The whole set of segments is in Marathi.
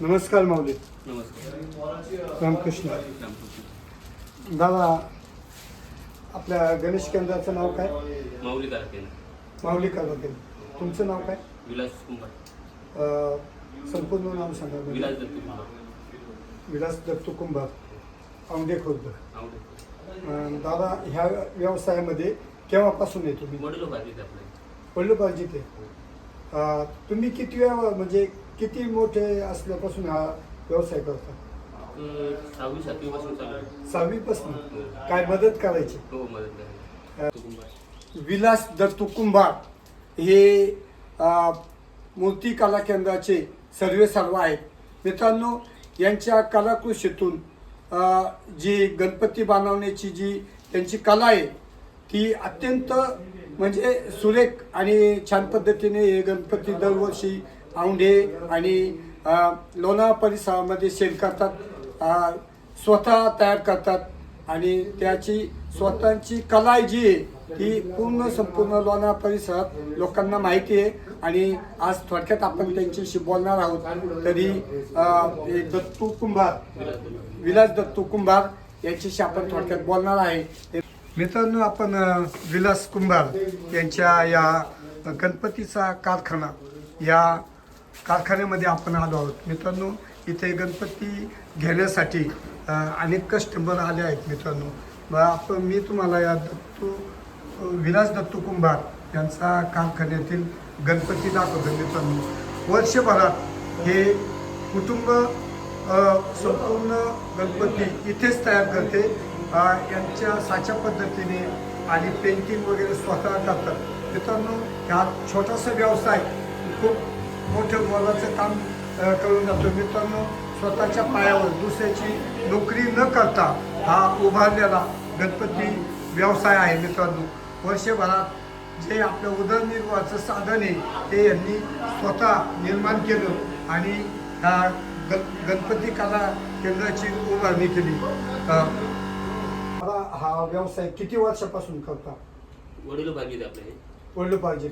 नमस्कार माऊली. नमस्कार. रामकृष्ण. दादा आपल्या गणेश केंद्राचं नाव काय? माऊली माऊली कालवते तुमचं नाव काय? विलास कुंभार. संपूर्ण नाव सांगा. विलास दत्त कुंभार. विलास दत्तू कुंभार. औंढे खुर्द दादा ह्या व्यवसायामध्ये केव्हापासून आहे तुम्ही वडील पाहिजे ते तुम्ही किती वेळा म्हणजे किती मोठे असल्यापासून हा व्यवसाय करता? सहावी सातवी पासून चालू आहे. सहावीपासून? काय मदत करायची? हो मदत विलास दत्तू कुंभार हे अ, मूर्ती कला केंद्राचे सर्वे सर्व आहेत. मित्रांनो यांच्या कलाकृषीतून अ, जी गणपती बनवण्याची जी त्यांची कला आहे ती अत्यंत म्हणजे सुरेख आणि छान पद्धतीने हे गणपती दरवर्षी औंढे आणि लोणा परिसरामध्ये सेल करतात. स्वतः तयार करतात आणि त्याची स्वतःची कला जी आहे ती पूर्ण संपूर्ण लोणा परिसरात लोकांना माहिती आहे. आणि आज थोडक्यात आपण त्यांच्याशी बोलणार आहोत. तरी हे दत्तू कुंभार विलास दत्तू कुंभार यांच्याशी आपण थोडक्यात बोलणार आहे. मित्रांनो आपण विलास कुंभार यांच्या या गणपतीचा कारखाना या कारखान्यामध्ये आपण आलो आहोत. मित्रांनो इथे गणपती घेण्यासाठी अनेक कस्टमर आले आहेत मित्रांनो. मग आपण मी तुम्हाला या दत्तू विलास दत्तू कुंभार यांचा कारखान्यातील गणपती दाखवतो मित्रांनो. वर्षभरात हे कुटुंब संपूर्ण गणपती इथेच तयार करते. यांच्या साच्या पद्धतीने आणि पेंटिंग वगैरे स्वतः करतात. मित्रांनो हा छोटासा व्यवसाय खूप मोठं मोलाचं काम करून जातो. मित्रांनो स्वतःच्या पायावर दुसऱ्याची नोकरी न करता हा उभारलेला गणपती व्यवसाय आहे मित्रांनो. वर्षभरात जे आपलं उदरनिर्वाहाचं साधन आहे ते यांनी स्वतः निर्माण केलं आणि ह्या गण गणपती कला केंद्राची उभारणी केली. मला हा व्यवसाय किती वर्षापासून करता? वडील भाजीत आपले. वडलं पाहिजे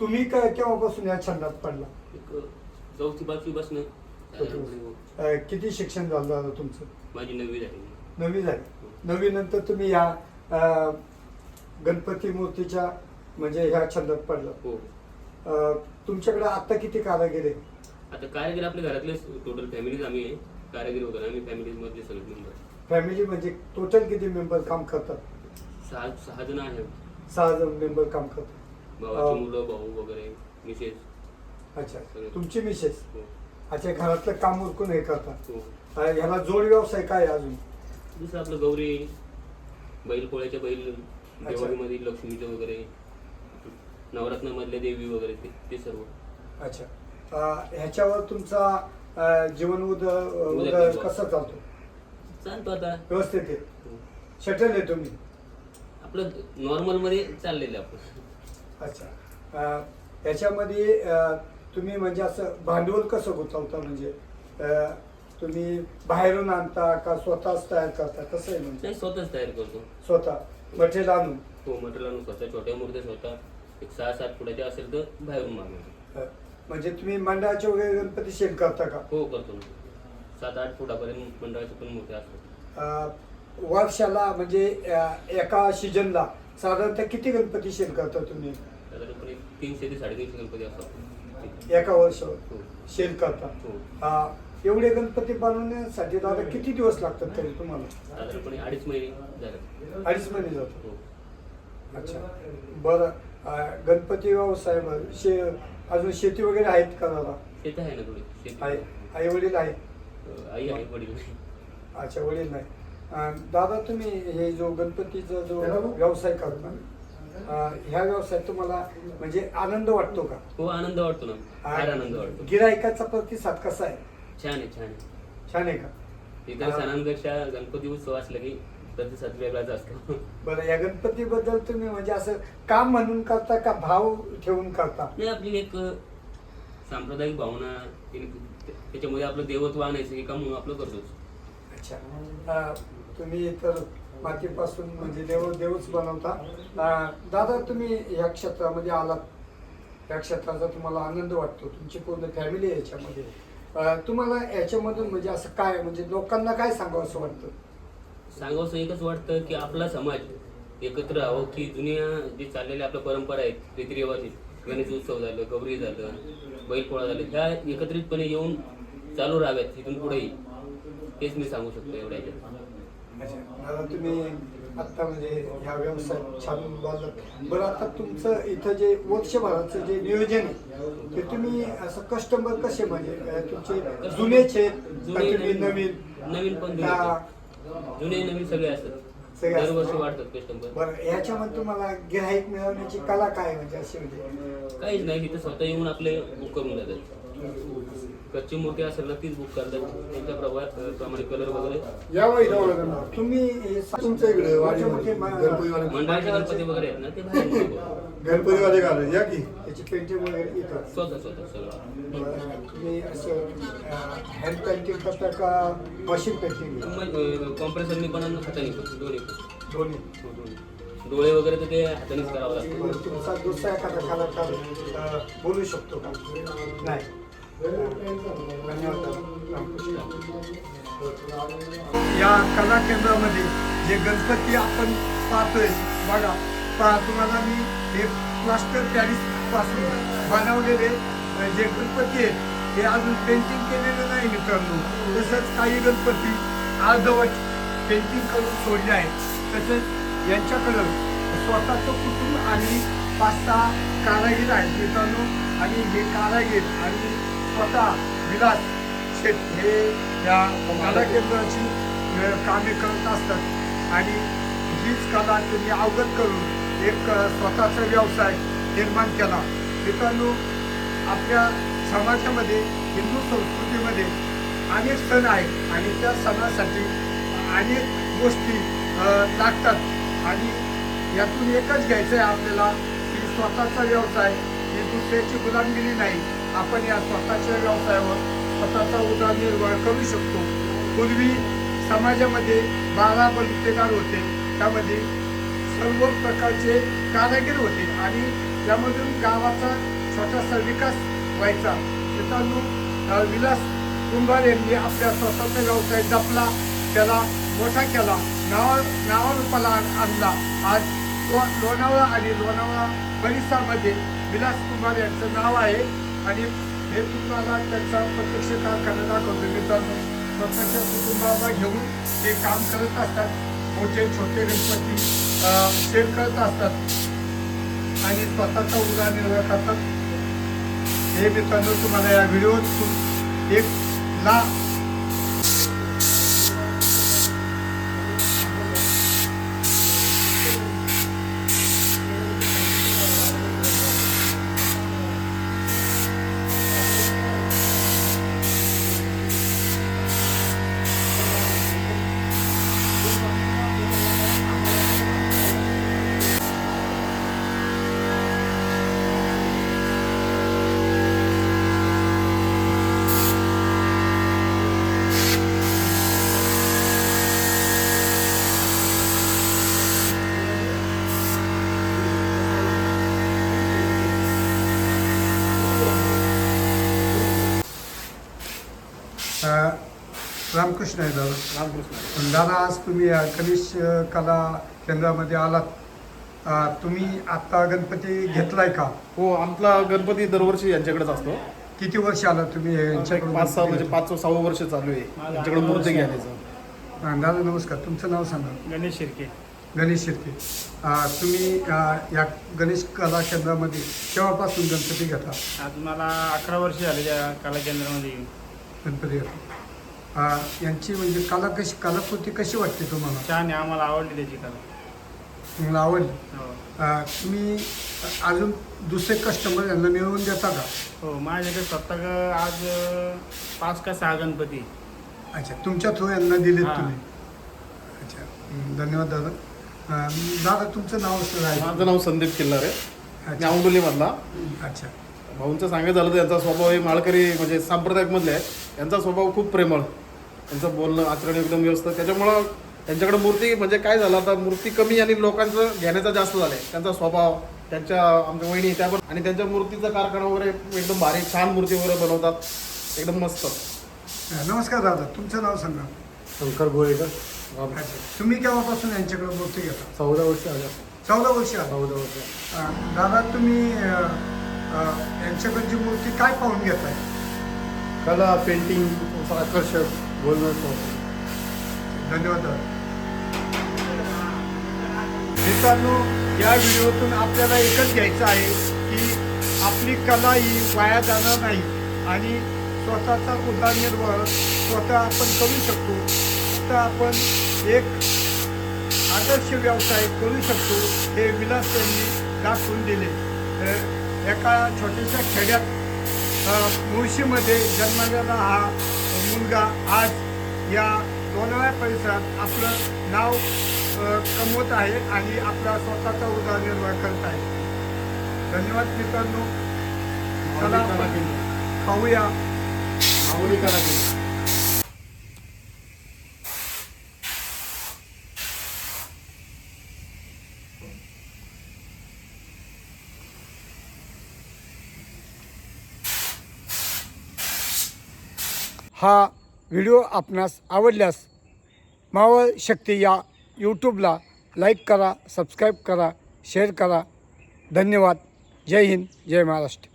तुम्ही काय केव्हापासून या छंदात पडला? एक चौथी पाचवी पासून. अं, किती शिक्षण झालं तुमचं? माझी नववी झाली. नववी झाली. नववी नंतर तुम्ही या अं, गणपती मूर्तीच्या म्हणजे ह्या छंदात पडला. हो. तुमच्याकडे आता किती कारागीर आहे आता कारागीर आपल्या घरातले टोटल फॅमिलीज आम्ही आहे. कारागीर वगैरे आम्ही फॅमिलीज मधले सगळे मेंबर फॅमिली म्हणजे टोटल किती मेंबर काम करतात? सहा सहा जण आहे. सहा जण मेंबर काम करतात. भावाची मुलं भाऊ वगैरे मिसेस. अच्छा. तुमची मिसेस? हो. अच्छा घरातलं काम उरकून हे करतात. हो. अं, ह्याला जोड व्यवसाय काय आहे अजून? दुसरं आपलं गौरी बैल पोळ्याच्या बैल दिवाळीमध्ये लक्ष्मीचं वगैरे नवरत्नामधल्या देवी वगैरे ते ते सर्व. अच्छा. अं, ह्याच्यावर तुमचा अं, जीवन उद उदय उदरनिर्वाह. कसा चालतो? चालतो आता. व्यवस्थित आहे. हो. शटल आहे तुम्ही. आपलं नॉर्मलमध्ये चाललेलं आहे आपलं अच्छा. अं, तुम्ही म्हणजे असं भांडवल कसं गुंतवता? म्हणजे तुम्ही बाहेरून आणता का स्वतःच तयार करता? कसं आहे म्हणजे? नाही स्वतःच तयार करतो. स्वतः? मटेरियल आणून? हो मटेरियल आणून स्वतः. छोट्या मूर्त्या स्वतः. एक सहा सात फुटाच्या असेल तर बाहेरून मागवतो. अं, म्हणजे तुम्ही मंडळाचे वगैरे गणपती शेल करता का? हो करतो ना. सात आठ फुटापर्यंत मंडळाच्या पण मूर्त्या असतात. अं, वर्षाला म्हणजे अं, एका सीजनला साधारणतः किती गणपती शेल करता तुम्ही? साधारणपणे तीनशे ते साडेतीनशे गणपती असतात. एका वर्षावर? हो. शेल करता हो अं, एवढे गणपती बनवण्यासाठी दादा किती दिवस लागतात तरी तुम्हाला? साधारणपणे अडीच महिने झाले अडीच महिने जातो हो. अच्छा. बरं. अं, गणपती व्यवसाय बरं. शे अजून शेती वगैरे आहेत का दादा? शेत आहे ना थोडी. शेती आहे. आई वडील आहे अं, आई आहे वडील. नाही. अच्छा वडील नाही. दादा तुम्ही हे जो गणपतीचा जो व्यवसाय करता ह्या व्यवसायात तुम्हाला म्हणजे आनंद वाटतो का? हो आनंद वाटतो ना. फार आनंद वाटतो. गिरायकाचा प्रतिसाद कसा आहे? छान आहे छान आहे. छान आहे का? इतर सणांपेक्षा गणपती उत्सव असला की प्रतिसाद वेगळाच असतो. बरं या गणपतीबद्दल तुम्ही म्हणजे असं काम म्हणून करता का भाव ठेवून करता? नाही आपली एक सांप्रदायिक भावना त्याच्यामध्ये आपलं देवत्व आणायचं हे काम म्हणून आपलं करतोच. अच्छा. अं, तुम्ही तर मातीपासून म्हणजे देव देवच बनवता. दादा तुम्ही या क्षेत्रामध्ये आलात. या क्षेत्राचा तुम्हाला आनंद वाटतो. तुमची पूर्ण फॅमिली याच्यामध्ये. तुम्हाला याच्यामधून म्हणजे असं काय म्हणजे लोकांना काय सांगावं असं वाटतं? सांगावंसं एकच वाटतं की आपला समाज एकत्र राहावं की जुन्या जे चाललेल्या आपल्या परंपरा आहेत रीतिरिवाज आहेत गणेश उत्सव झालं गौरी झालं बैलपोळा झालं ह्या एकत्रितपणे येऊन चालू राहाव्यात इथून पुढेही. तेच मी सांगू शकतो एवढ्या. अच्छा. दादा तुम्ही आता म्हणजे ह्या व्यवसायात छान बोललात बरं आता तुमचं इथं जे वर्षभराचं जे नियोजन आहे ते तुम्ही असं कस्टमर कसे म्हणजे अं, तुमचे जुनेच आहेत का जुने तुम्ही नवीन नवीन? नवीन पण जुने का- पण. जुने नवीन सगळे असतात. सगळे असतात. दरवर्षी वाढतात कस्टमर बरं ह्याच्यामध्ये तुम्हाला गिराईक मिळवण्याची कला काय म्हणजे अशी म्हणजे? काहीच नाही तिथे स्वतः येऊन आपले बुक करून जातात कच्ची मूर्ती असेल ना तीच बुक करतात. त्यांच्या प्रभा प्रमाणे कलर वगैरे. या तुम्ही तुमच्या इकडे वाडी मोठे मा- गणपतीवाले. मंडळाचे गणपती वगैरे आहेत ना ते. गणपतीवाले का रे? या की? त्याची पेंटिंग वगैरे येतं स्वतः स्वतः सगळं तुम्ही असं हँड पेंटिंग करता का मशीन पेंटिंग कॉम्प्रेसरनी पण आणि हाताने दोन्ही दोन्ही. हो, दोन्ही. डोळे वगैरे तर ते हातानेच करावं लागतं. तुमचा दुसरा एखादा कलाकार बोलू शकतो का? नाही. या कला केंद्रामध्ये जे गणपती आपण पाहतोय बघा पा तुम्हाला मी हे प्लास्टर पॅरिसपासून बनवलेले जे गणपती आहेत हे अजून पेंटिंग केलेले नाही मित्रांनो. तसंच काही गणपती अर्धवट पेंटिंग करून सोडले आहेत. तसेच यांच्याकडं स्वतःचं कुटुंब आणि पाच सहा कारागीर आहेत मित्रांनो. आणि हे कारागीर आणि स्वतः विलास शेट हे या कला केंद्राची कामे करत असतात. आणि हीच कला त्यांनी अवगत करून एक स्वतःचा व्यवसाय निर्माण केला. मित्रांनो आपल्या समाजामध्ये हिंदू संस्कृतीमध्ये अनेक सण आहेत आणि त्या सणासाठी अनेक गोष्टी लागतात. आणि यातून एकच घ्यायचं आहे आपल्याला की स्वतःचा व्यवसाय ही दुसऱ्याची गुलामगिरी नाही. आपण या स्वतःच्या व्यवसायावर स्वतःचा उदरनिर्वाह करू शकतो. पूर्वी समाजामध्ये बारा बलुतेदार होते. त्यामध्ये सर्व प्रकारचे कारागीर होते आणि त्यामधून गावाचा स्वतःचा विकास व्हायचा. मित्रांनो विलास कुंभार यांनी आपल्या स्वतःचा व्यवसाय जपला. त्याला मोठा केला. नावा नावारूपाला आणला. आज लोणावळा आणि लोणावळा परिसरामध्ये विलास कुमार यांचं नाव आहे. आणि हे तुम्हाला त्यांचा प्रत्यक्ष कारखाना दाखवतो मित्रांनो स्वतःच्या कुटुंबाला घेऊन ते काम करत असतात मोठे छोटे गणपती सेल करत असतात. आणि स्वतःचा उदाहरण करतात. हे मित्रांनो तुम्हाला या व्हिडिओतून एक ला रामकृष्ण आहे दादा रामकृष्ण दादा आज तुम्ही या कनिष्ठ कला केंद्रामध्ये आलात. तुम्ही आता गणपती घेतलाय का? हो आमचा गणपती दरवर्षी यांच्याकडेच असतो. किती वर्ष आला तुम्ही यांच्याकडून पाच सहा म्हणजे पाच सहावं वर्ष चालू आहे. यांच्याकडे मूर्ती घ्यायचं हा, दादा नमस्कार. तुमचं नाव सांगा. गणेश शिर्के. गणेश शिर्के. तुम्ही या गणेश कला केंद्रामध्ये केव्हापासून गणपती घेता? आज मला अकरा वर्ष झाले त्या कला केंद्रामध्ये येऊन. गणपती घेता. यांची म्हणजे कला कशी कलाकृती कशी वाटते तुम्हाला? छान आहे आम्हाला आवडली त्याची कला. तुम्हाला आवडली? हो. अ, तुम्ही अजून दुसरे कस्टमर यांना मिळवून देता का? हो माझ्याकडे स्वतः आज अं, पाच का सहा गणपती आहे. अच्छा तुमच्या थ्रू यांना दिलेत हा. तुम्ही? अच्छा हं, धन्यवाद दादा. अं, दादा तुमचं नाव असं आहे माझं नाव संदीप किल्लारे. मी अच्छा औंडोलीमधला अच्छा. भाऊंचं सांगायचं झालं तर यांचा स्वभाव हे माळकरी म्हणजे सांप्रदायिक मधले आहे. यांचा स्वभाव खूप प्रेमळ. त्यांचं बोलणं आचरण एकदम व्यवस्थित. त्याच्यामुळं त्यांच्याकडे मूर्ती म्हणजे काय झालं आता मूर्ती कमी आणि लोकांचं घेण्याचं जास्त झालंय. त्यांचा स्वभाव त्यांच्या आमच्या वहिनी त्या पण आणि त्यांच्या मूर्तीचा कारखाना वगैरे एकदम भारी छान मूर्ती वगैरे बनवतात. एकदम मस्त. नमस्कार दादा तुमचं नाव सांगा. शंकर गोळेकर. अच्छा. तुम्ही केव्हापासून यांच्याकडे मूर्ती घेता? चौदा वर्ष आल्या चौदा वर्ष आलं. चौदा वर्ष. दादा तुम्ही अं, यांच्याकडची मूर्ती काय पाहून घेताय कला पेंटिंग आकर्षक बोलणं सोपं. धन्यवाद मित्रांनो या व्हिडिओतून आपल्याला एकच घ्यायचं आहे की आपली कला ही वाया जाणार नाही आणि स्वतःचा उदरनिर्वाह स्वतः आपण करू शकतो. स्वतः आपण एक आदर्श व्यवसाय करू शकतो हे विलास यांनी दाखवून दिले. एका छोट्याशा खेड्यात मुळशीमध्ये जन्मलेला हा मुलगा आज या लोणावळ्या परिसरात आपलं नाव कमवत आहे आणि आपला स्वतःचा उदरनिर्वाह करत आहे. धन्यवाद मित्रांनो. चला खाऊया माऊली कला हा व्हिडिओ आपणास आवडल्यास मावळ शक्ती या यूट्यूबला लाईक करा सबस्क्राईब करा शेअर करा. धन्यवाद. जय हिंद जय महाराष्ट्र.